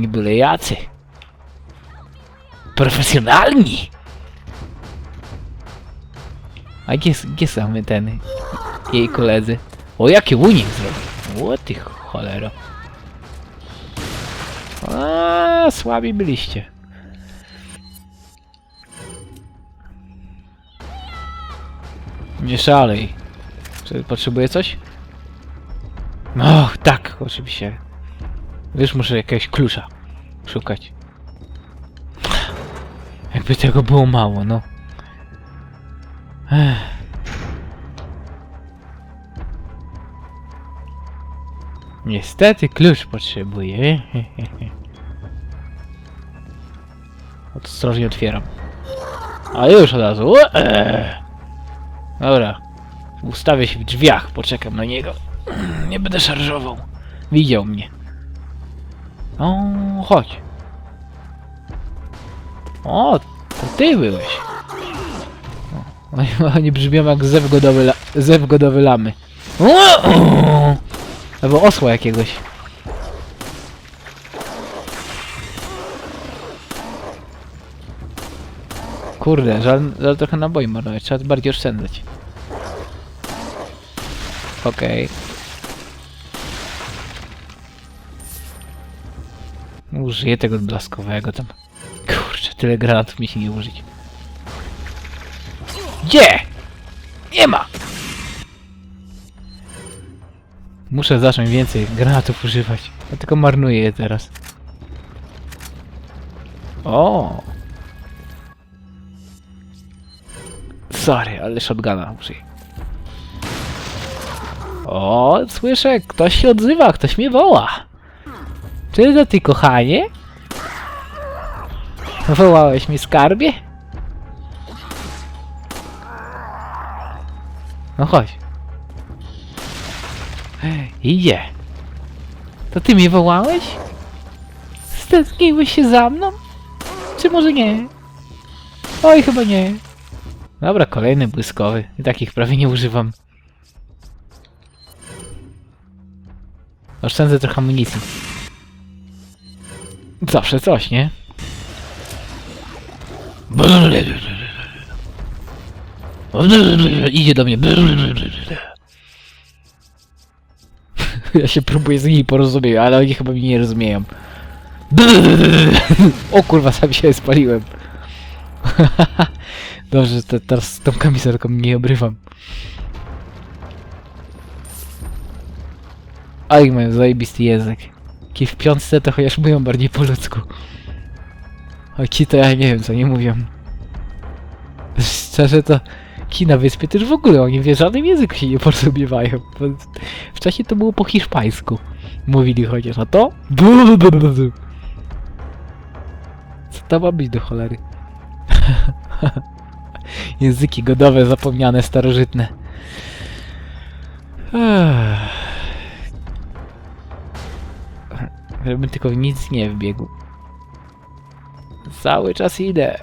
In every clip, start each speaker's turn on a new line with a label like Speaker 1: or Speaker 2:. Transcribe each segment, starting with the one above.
Speaker 1: Nie byle jacy. Profesjonalni! A gdzie, gdzie są ten jej koledzy? O, jaki unik zrobił! O ty cholero. A, słabi byliście. Nie szalej. Czy potrzebuję coś? Och, tak, oczywiście. Wiesz, muszę jakiegoś klucza szukać. Jakby tego było mało, no. Ech. Niestety klucz potrzebuję. Ostrożnie otwieram. A już od razu. Dobra. Ustawię się w drzwiach, poczekam na niego. Nie będę szarżował. Widział mnie. O, chodź. O, to ty byłeś. O, oni, brzmią jak zew godowy, la, zew godowy lamy. O, albo osła jakiegoś. Kurde, żal, żal trochę naboi marnować, trzeba bardziej oszczędzać. Okej. Użyję tego blaskowego tam. Kurczę, tyle granatów mi się nie użyć. Gdzie? Nie ma! Muszę zacząć więcej granatów używać. Ja tylko marnuję je teraz. O! Sorry, ale shotguna użyję. O, słyszę, ktoś się odzywa, ktoś mnie woła. Czy to ty, kochanie? Wołałeś mi skarbie? No chodź. Idzie. To ty mnie wołałeś? Stęskniłeś się za mną? Czy może nie? Oj, chyba nie. Dobra, kolejny błyskowy. I takich prawie nie używam. Oszczędzę trochę amunicji. Zawsze coś, nie? Idzie do mnie. Ja się próbuję z nimi porozumieć, ale oni chyba mnie nie rozumieją. O kurwa, sam się spaliłem. Dobrze, te, teraz z tą kamizelką nie obrywam. Ale mają zajebisty język. Ci w piątce to chociaż mówią bardziej po ludzku. A ci to ja nie wiem co nie mówią. Szczerze to ci na wyspie też w ogóle oni w żadnym języku się nie porozumiewają. Bo Wcześniej to było po hiszpańsku. Mówili chociaż, a to? Co to ma być do cholery? Języki godowe zapomniane, starożytne. Ech. Żeby tylko nic nie wbiegł. Cały czas idę.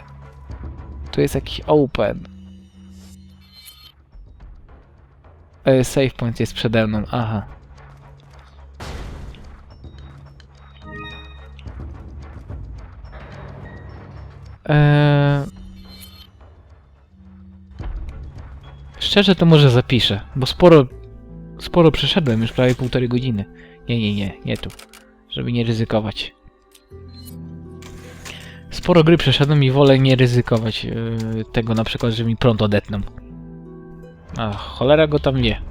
Speaker 1: Tu jest jakiś open. E, save point jest przede mną, aha. Eee... Szczerze to może zapiszę, bo sporo, sporo przeszedłem już prawie półtorej godziny. Nie, nie, nie, nie tu żeby nie ryzykować. Sporo gry przeszedłem i wolę nie ryzykować yy, tego na przykład, że mi prąd odetną. A cholera go tam wie.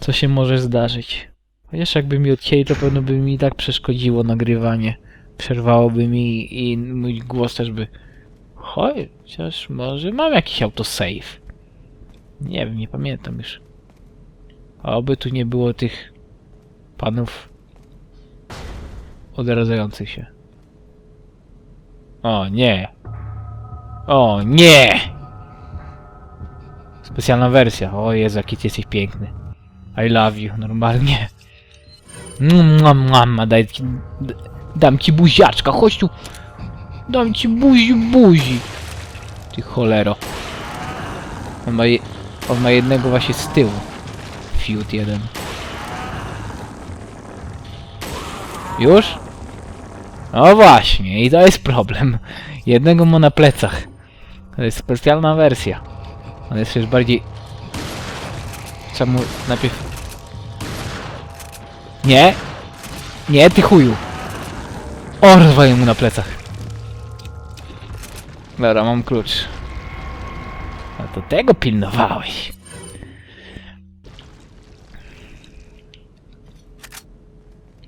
Speaker 1: Co się może zdarzyć? Chociaż jakby mi odcięli, to pewno by mi tak przeszkodziło nagrywanie. Przerwałoby mi i mój głos też by... Chociaż może mam jakiś autosave. Nie wiem, nie pamiętam już. A oby tu nie było tych panów odradzających się. O nie! O nie! Specjalna wersja. O Jezu, jaki ty jesteś piękny. I love you, normalnie. Mama, daj ci, d- dam ci buziaczka, chodź tu. Dam ci buzi, buzi. Ty cholero. On ma, je, on ma jednego właśnie z tyłu fiut jeden. Już? No właśnie, i to jest problem. Jednego ma na plecach. To jest specjalna wersja. On jest też bardziej... Trzeba mu najpierw... Nie! Nie, ty chuju! O, rozwalę mu na plecach. Dobra, mam klucz. A to tego pilnowałeś.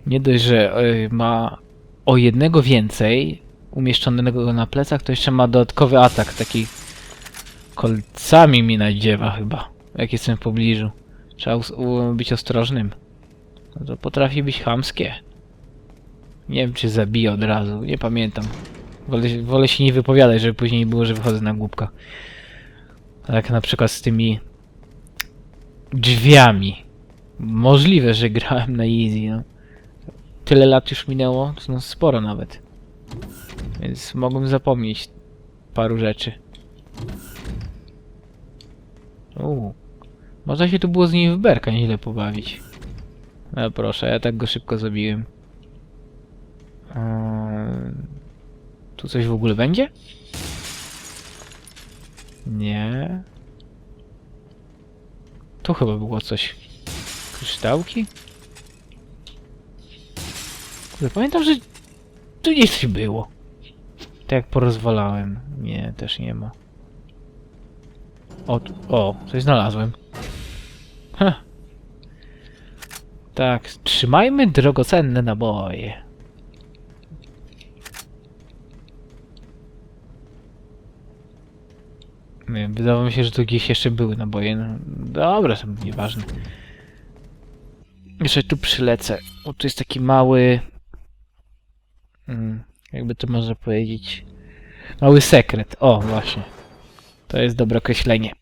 Speaker 1: Nie dość, że y, ma o jednego więcej umieszczonego na plecach, to jeszcze ma dodatkowy atak, taki kolcami mi nadziewa chyba, jak jestem w pobliżu. Trzeba być ostrożnym. No to potrafi być chamskie. Nie wiem, czy zabije od razu, nie pamiętam. Wolę, wolę się nie wypowiadać, żeby później nie było, że wychodzę na głupka. Tak na przykład z tymi drzwiami. Możliwe, że grałem na easy, no. Tyle lat już minęło, to no sporo nawet. Więc mogłem zapomnieć paru rzeczy. Uuu. Można się tu było z nim w berka nieźle pobawić. No proszę, ja tak go szybko zabiłem. Eee, tu coś w ogóle będzie? Nie. Tu chyba było coś. Kryształki? Pamiętam, że tu coś było. Tak jak porozwalałem. Nie, też nie ma. O, tu, o, coś znalazłem. Heh. Tak, trzymajmy drogocenne naboje. Nie wydawało mi się, że tu gdzieś jeszcze były naboje. No, dobra, są nieważne. Jeszcze tu przylecę. O, tu jest taki mały... Mm, jakby to można powiedzieć... Mały sekret. O, właśnie. To jest dobre określenie.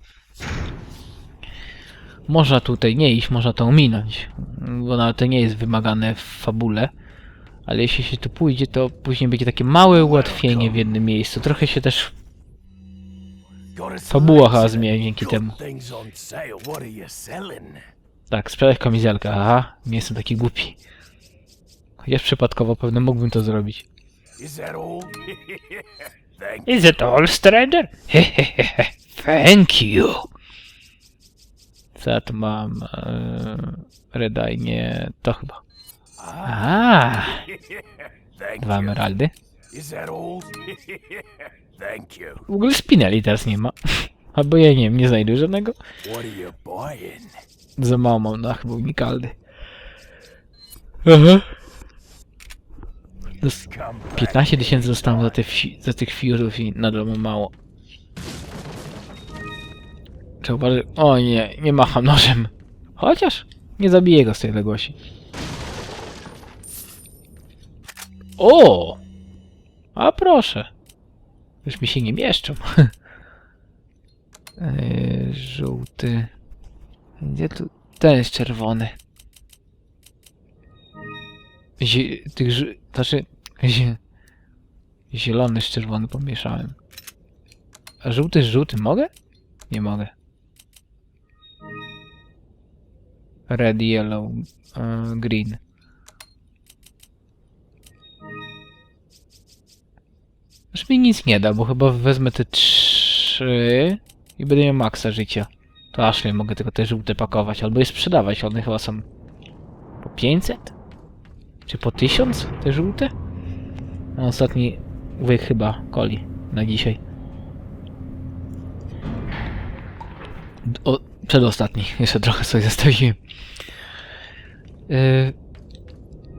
Speaker 1: Można tutaj nie iść, można to ominąć. Bo nawet to nie jest wymagane w fabule. Ale jeśli się tu pójdzie, to później będzie takie małe ułatwienie w jednym miejscu. Trochę się też
Speaker 2: Fabuła chyba zmienia
Speaker 1: dzięki temu. Tak, sprzedać kamizelkę. Aha, nie jestem taki głupi. Chociaż przypadkowo pewnie mógłbym to zrobić. Is it all, stranger? Hehehe, thank you. Co ja tu mam? Eee, Red Eye, nie... to chyba. A, dwa emeraldy.
Speaker 2: Thank you.
Speaker 1: W ogóle spineli teraz nie ma. Albo ja nie wiem, nie znajdę żadnego.
Speaker 2: What are you buying?
Speaker 1: Za mało mam na chyba unikalny. Aha. Dos-
Speaker 2: Come back.
Speaker 1: 15 tysięcy dostałem za, te za tych fiurów i nadal mam mało. Trzeba uważać... O nie, nie macham nożem. Chociaż nie zabiję go z tej odległości. O! A proszę. Już mi się nie mieszczą. Eee, żółty. Gdzie tu? Ten jest czerwony. Zie tych. Znaczy... Zie zielony z czerwony pomieszałem. A żółty z żółtym mogę? Nie mogę. Red, yellow, e, green. Już mi nic nie da, bo chyba wezmę te trzy i będę miał maksa życia. To aż nie mogę tylko te żółte pakować, albo je sprzedawać. One chyba są po 500? Czy po 1000 te żółte? Ostatni łyk chyba coli na dzisiaj. O, przedostatni. Jeszcze trochę sobie zostawiłem. Yy...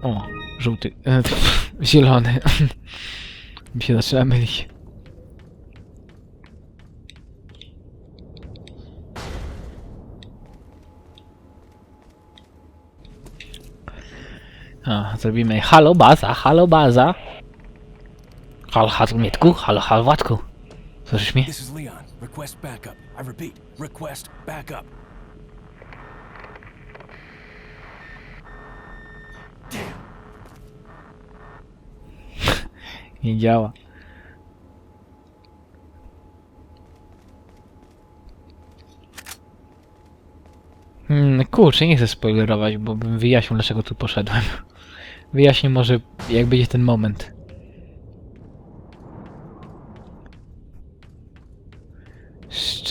Speaker 1: O, żółty. Yy, zielony. Mi się zaczyna mylić. A, zrobimy halo baza, halo baza. Halo Hatmietku, halo Halwatku. Słyszysz mnie?
Speaker 2: This is Leon. Request backup. I repeat, request backup.
Speaker 1: Nie działa. Hmm, kurczę, nie chcę spoilerować, bo bym wyjaśnił, dlaczego tu poszedłem. Wyjaśnię może, jak będzie ten moment.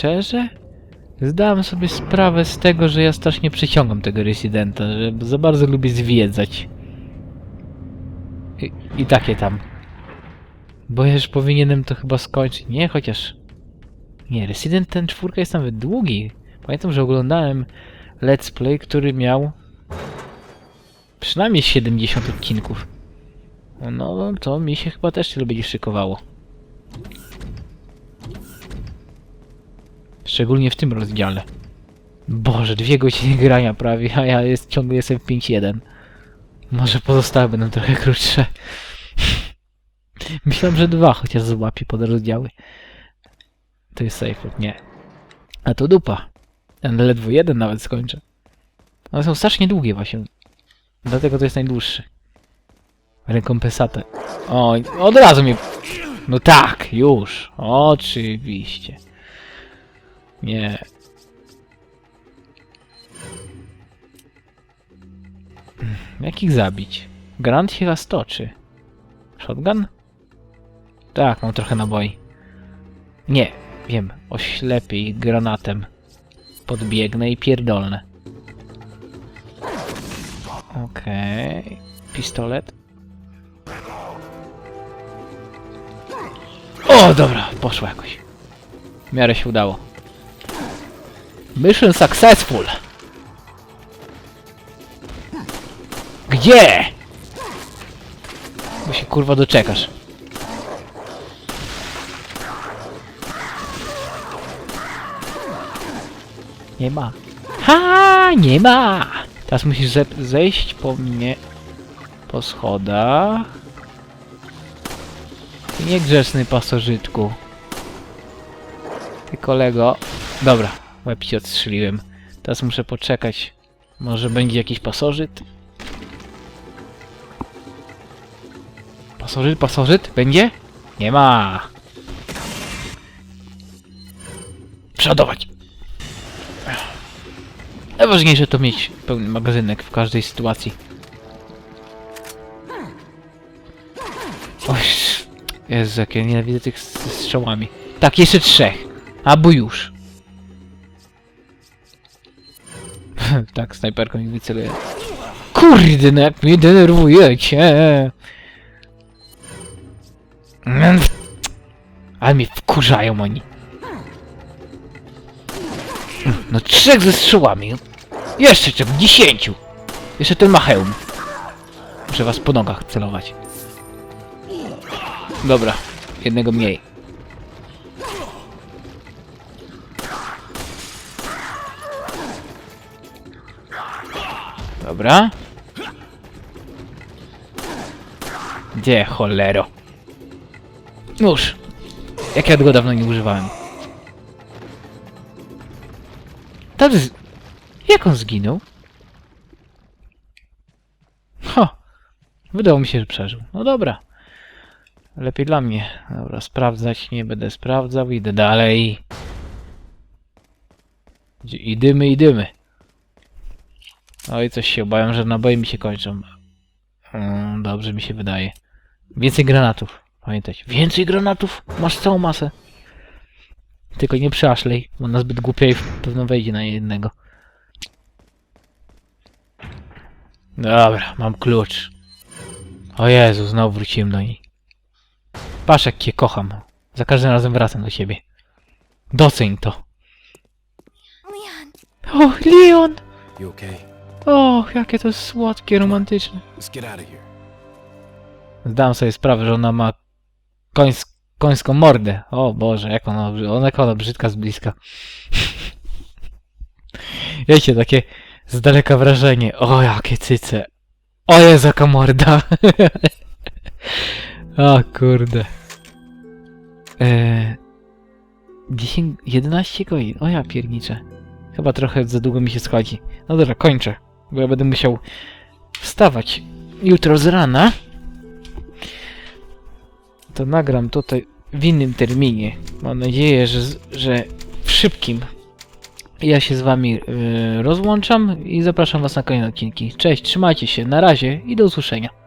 Speaker 1: Szczerze? Zdałem sobie sprawę z tego, że ja strasznie przyciągam tego Residenta, że za bardzo lubię zwiedzać. I, i takie tam. Bo ja już powinienem to chyba skończyć. Nie, chociaż... Nie, Resident ten czwórka jest nawet długi. Pamiętam, że oglądałem let's play, który miał przynajmniej 70 odcinków. No, to mi się chyba też tyle będzie szykowało. Szczególnie w tym rozdziale. Boże, dwie godziny grania prawie, a ja jest, ciągle jestem w 5.1. Może pozostałe będą trochę krótsze. Myślałem, że dwa chociaż złapię pod rozdziały. To jest safe, nie. A to dupa. Ten ledwo jeden nawet skończę. One są strasznie długie właśnie. Dlatego to jest najdłuższy. Rekompensatę. O, od razu mnie... No tak, już. Oczywiście. Nie. Jak ich zabić? Grant się chyba stoczy. Shotgun? Tak, mam trochę naboi. Nie, wiem. Oślepię ich granatem. Podbiegnę i pierdolnę. Okej. Pistolet. O, dobra, poszło jakoś. W miarę się udało. Mission successful! Gdzie? Bo się kurwa doczekasz. Nie ma. Ha, nie ma! Teraz musisz ze zejść po mnie po schodach. Ty niegrzeczny pasożytku. Ty kolego. Dobra, łeb ci odstrzeliłem. Teraz muszę poczekać. Może będzie jakiś pasożyt? Pasożyt, pasożyt? Będzie? Nie ma. Przodować. Najważniejsze to mieć pełny magazynek w każdej sytuacji. Oj, Jezu, jak ja nienawidzę tych strzałami. Tak, jeszcze trzech. Albo już. tak, snajperką ich wyceluję. Kurde, no jak mnie denerwujecie. Mm, Ale mnie wkurzają oni. No trzech ze strzałami. Jeszcze czego, dziesięciu. Jeszcze ten ma hełm. Muszę was po nogach celować. Dobra, jednego mniej. Dobra. Gdzie cholero? Już. Jak ja go dawno nie używałem. Tam z... Jak on zginął? Ho! Wydało mi się, że przeżył. No dobra. Lepiej dla mnie. Dobra, sprawdzać nie będę sprawdzał. Idę dalej. Idymy, idymy. Oj, coś się obawiam, że naboje mi się kończą. Mm, dobrze mi się wydaje. Więcej granatów. Pamiętać. Więcej granatów! Masz całą masę. Tylko nie przy Ashley, bo ona zbyt głupia i pewno wejdzie na jednego. Dobra, mam klucz. O Jezu, znowu wróciłem do niej. Patrz jak cię kocham. Za każdym razem wracam do ciebie. Doceń to.
Speaker 3: Leon,
Speaker 1: O, Leon!
Speaker 2: You okay?
Speaker 1: O, jakie to jest słodkie, romantyczne. Zdałem sobie sprawę, że ona ma końs końską mordę. O Boże, jak ona, ona, jak ona brzydka z bliska. Wiecie, takie z daleka wrażenie. O, jakie cyce. O Jezu, jaka morda. o kurde. Eee, 10, 11 godzin. O ja pierniczę. Chyba trochę za długo mi się schodzi. No dobra, kończę. Bo ja będę musiał wstawać jutro z rana to nagram tutaj w innym terminie. Mam nadzieję, że, że w szybkim. Ja się z wami y, rozłączam i zapraszam was na kolejne odcinki. Cześć, trzymajcie się, na razie i do usłyszenia.